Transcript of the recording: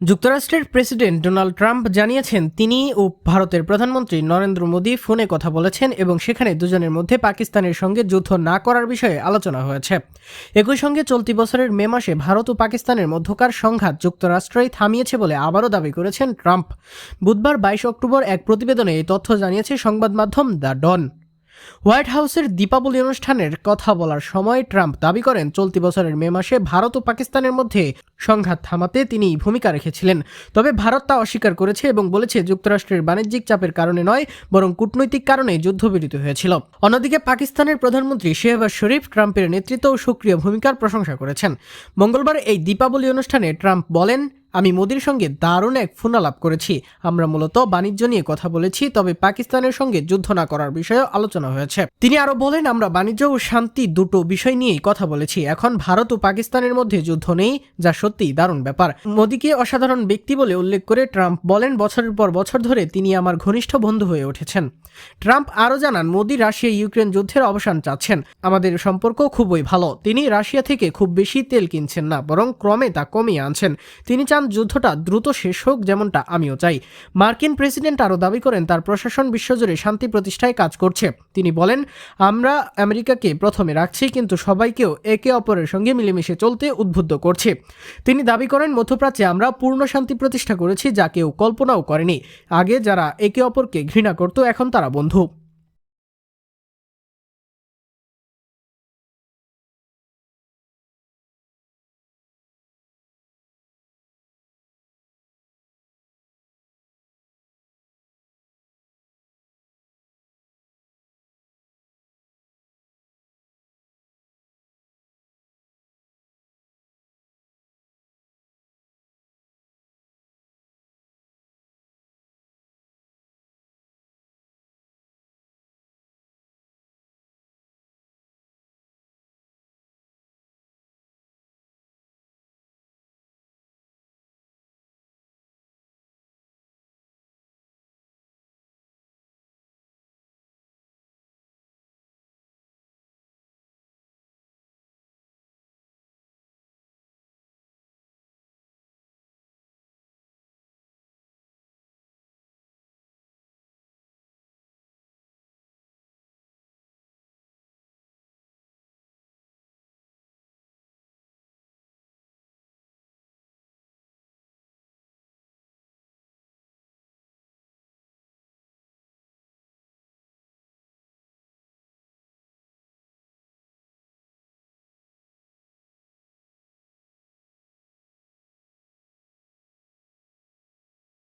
যুক্তরাষ্ট্রের president Donald Trump জানিয়েছেন, তিনি ও ভারতের প্রধানমন্ত্রী নরেন্দ্র মোদী ফোনে কথা বলেছেন এবং সেখানে দুজনের মধ্যে পাকিস্তানের সঙ্গে যুদ্ধ না করার বিষয়ে আলোচনা হয়েছে। একই সঙ্গে চলতি বছরের মে মাসে ভারত ও পাকিস্তানের মধ্যকার সংঘাত যুক্তরাষ্ট্রই থামিয়েছে বলে আবারও দাবি করেছেন ট্রাম্প। বুধবার বাইশ অক্টোবর এক প্রতিবেদনে এই তথ্য জানিয়েছে সংবাদ মাধ্যম দ্য ডন। হোয়াইট হাউসের দীপাবলি অনুষ্ঠানের কথা বলার সময় ট্রাম্প দাবি করেন, চলতি বছরের মে মাসে ভারত ও পাকিস্তানের মধ্যে সংঘাত থামাতে তিনি ভূমিকা রেখেছিলেন। তবে ভারত তা অস্বীকার করেছে এবং বলেছে, যুক্তরাষ্ট্রের বাণিজ্যিক চাপের কারণে নয়, বরং কূটনৈতিক কারণে যুদ্ধবিরতি হয়েছিল। অন্যদিকে পাকিস্তানের প্রধানমন্ত্রী শেহবাজ শরীফ ট্রাম্পের নেতৃত্ব ও সক্রিয় ভূমিকার প্রশংসা করেছেন। মঙ্গলবার এই দীপাবলি অনুষ্ঠানে ট্রাম্প বলেন আমি মোদির সঙ্গে দারুণ এক ফোনালাপ করেছি। আমরা মূলত বাণিজ্য নিয়ে কথা বলেছি, তবে পাকিস্তানের সঙ্গে যুদ্ধ না করার বিষয়েও আলোচনা হয়েছে। তিনি আরও বলেন, আমরা বাণিজ্য ও শান্তি দুটো বিষয় নিয়েই কথা বলেছি। এখন ভারত ও পাকিস্তানের মধ্যে যুদ্ধ নেই, যা সত্যিই দারুণ ব্যাপার। মোদিকে অসাধারণ ব্যক্তি বলে উল্লেখ করে ট্রাম্প বলেন, বছরের পর বছর ধরে তিনি আমার ঘনিষ্ঠ বন্ধু হয়ে উঠেছেন। ট্রাম্প আরও জানান, মোদি রাশিয়া ইউক্রেন যুদ্ধের অবসান চাচ্ছেন। আমাদের সম্পর্ক খুবই ভালো। তিনি রাশিয়া থেকে খুব বেশি তেল কিনছেন না, বরং ক্রমে তা কমিয়ে আনছেন। তিনি চান যুদ্ধটা দ্রুত শেষ হোক যেমনটা আমিও চাই। মার্কিন প্রেসিডেন্ট আরও দাবি করেন, তার প্রশাসন বিশ্বজুড়ে শান্তি প্রতিষ্ঠায় কাজ করছে। তিনি বলেন, আমরা আমেরিকাকে প্রথমে রাখছি, কিন্তু সবাইকেও একে অপরের সঙ্গে মিলেমিশে চলতে উদ্বুদ্ধ করছে। তিনি দাবি করেন, মধ্যপ্রাচ্যে আমরা পূর্ণ শান্তি প্রতিষ্ঠা করেছি যা কেউ কল্পনাও করেনি। আগে যারা একে অপরকে ঘৃণা করত, এখন তারা বন্ধু।